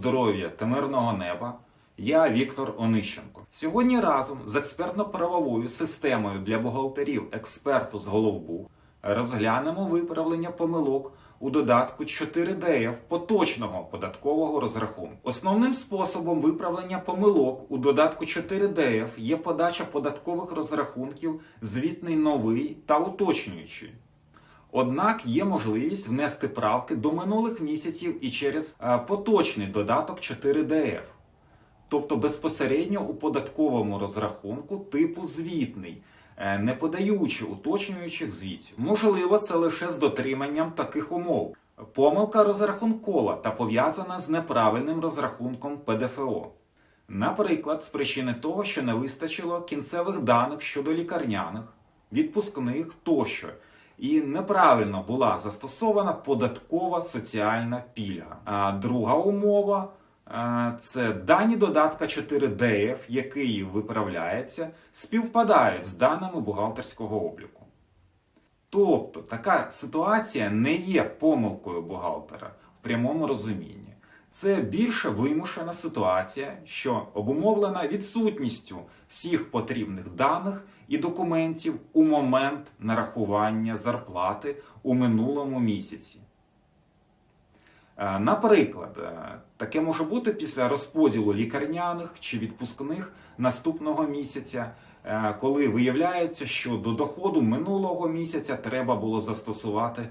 здоров'я та мирного неба. Я Віктор Онищенко. Сьогодні разом з експертно-правовою системою для бухгалтерів експерту з Головбух розглянемо виправлення помилок у додатку 4DF поточного податкового розрахунку. Основним способом виправлення помилок у додатку 4DF є подача податкових розрахунків звітний новий та уточнюючий. Однак є можливість внести правки до минулих місяців і через е, поточний додаток 4DF, тобто безпосередньо у податковому розрахунку типу звітний, е, не подаючи уточнюючих звітів. Можливо, це лише з дотриманням таких умов. Помилка розрахункова та пов'язана з неправильним розрахунком ПДФО. Наприклад, з причини того, що не вистачило кінцевих даних щодо лікарняних, відпускних тощо, і неправильно була застосована податкова соціальна пільга. А друга умова е, це дані додатка 4DF, який виправляється, співпадають з даними бухгалтерського обліку. Тобто така ситуація не є помилкою бухгалтера в прямому розумінні. Це більше вимушена ситуація, що обумовлена відсутністю всіх потрібних даних і документів у момент нарахування зарплати у минулому місяці. Е, Наприклад, е, таке може бути після розподілу лікарняних чи відпускних наступного місяця, е, коли виявляється, що до доходу минулого місяця треба було застосувати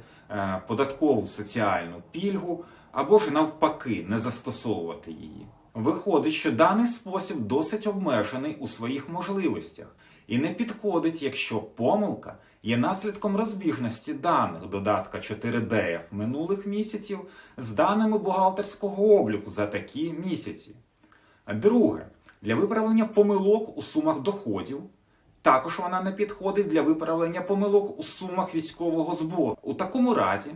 податкову соціальну пільгу або ж навпаки не застосовувати її. Виходить, що даний спосіб досить обмежений у своїх можливостях і не підходить, якщо помилка є наслідком розбіжності даних додатка 4DF минулих місяців з даними бухгалтерського обліку за такі місяці. Друге, для виправлення помилок у сумах доходів. Також вона не підходить для виправлення помилок у сумах військового збору. У такому разі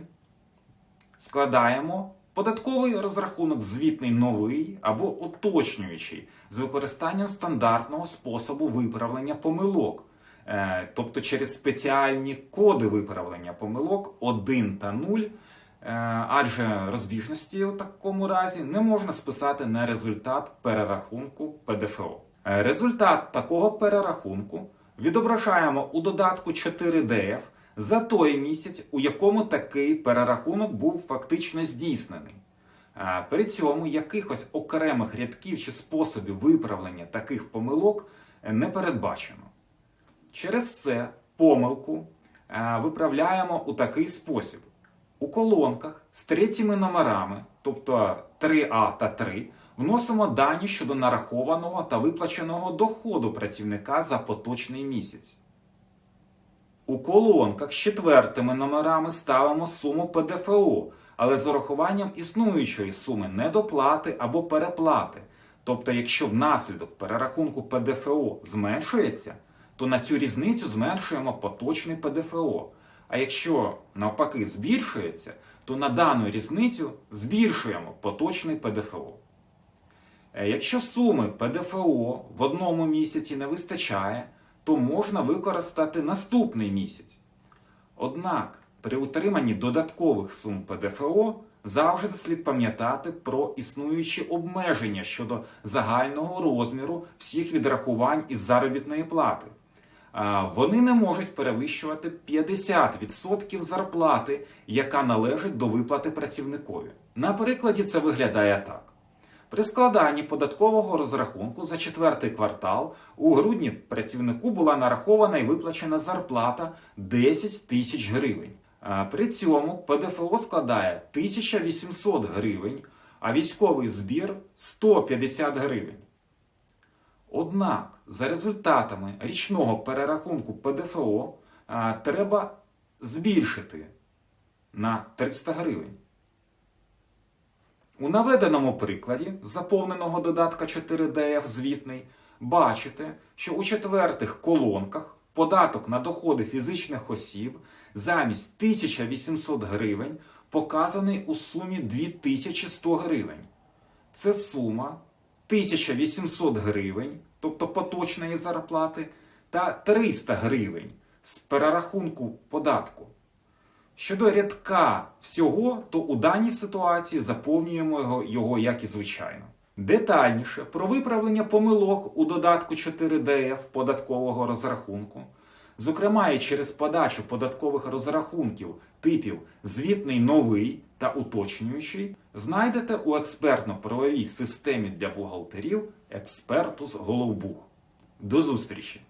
складаємо податковий розрахунок звітний новий або уточнюючий з використанням стандартного способу виправлення помилок, Е, тобто через спеціальні коди виправлення помилок 1 та 0, е, адже розбіжності у такому разі не можна списати на результат перерахунку ПДФО. Е, Результат такого перерахунку відображаємо у додатку 4DF за той місяць, у якому такий перерахунок був фактично здійснений. При цьому якихось окремих рядків чи способів виправлення таких помилок е, не передбачено. Через це помилку виправляємо у такий спосіб. У колонках з третіми номерами, тобто 3А та 3, вносимо дані щодо нарахованого та виплаченого доходу працівника за поточний місяць. У колонках з четвертими номерами ставимо суму ПДФО, але з урахуванням існуючої суми недоплати або переплати. Тобто, якщо внаслідок перерахунку ПДФО зменшується, то на цю різницю зменшуємо поточний ПДФО. А якщо навпаки збільшується, то на дану різницю збільшуємо поточний ПДФО. Е, Якщо суми ПДФО в одному місяці не вистачає, то можна використати наступний місяць. Однак при утриманні додаткових сум ПДФО завжди слід пам'ятати про існуючі обмеження щодо загального розміру всіх відрахувань із заробітної плати. Вони не можуть перевищувати 50% зарплати, яка належить до виплати працівникові. На прикладі це виглядає так. При складанні податкового розрахунку за четвертий квартал у грудні працівнику була нарахована і виплачена зарплата 10 тисяч гривень. При цьому ПДФО складає 1800 гривень, а військовий збір 150 гривень. Однак за результатами річного перерахунку ПДФО треба збільшити на 300 гривень. У наведеному прикладі заповненого додатка 4DF звітний бачите, що у четвертих колонках податок на доходи фізичних осіб замість 1800 гривень показаний у сумі 2100 гривень. Це сума 1800 гривень, тобто поточної зарплати, та 300 гривень з перерахунку податку. Щодо рядка всього, то у даній ситуації заповнюємо його, як і звичайно. Детальніше про виправлення помилок у додатку 4DF податкового розрахунку, зокрема і через подачу податкових розрахунків типів звітний новий та уточнюючий, знайдете у експертно-правовій системі для бухгалтерів Експертус Головбух. До зустрічі!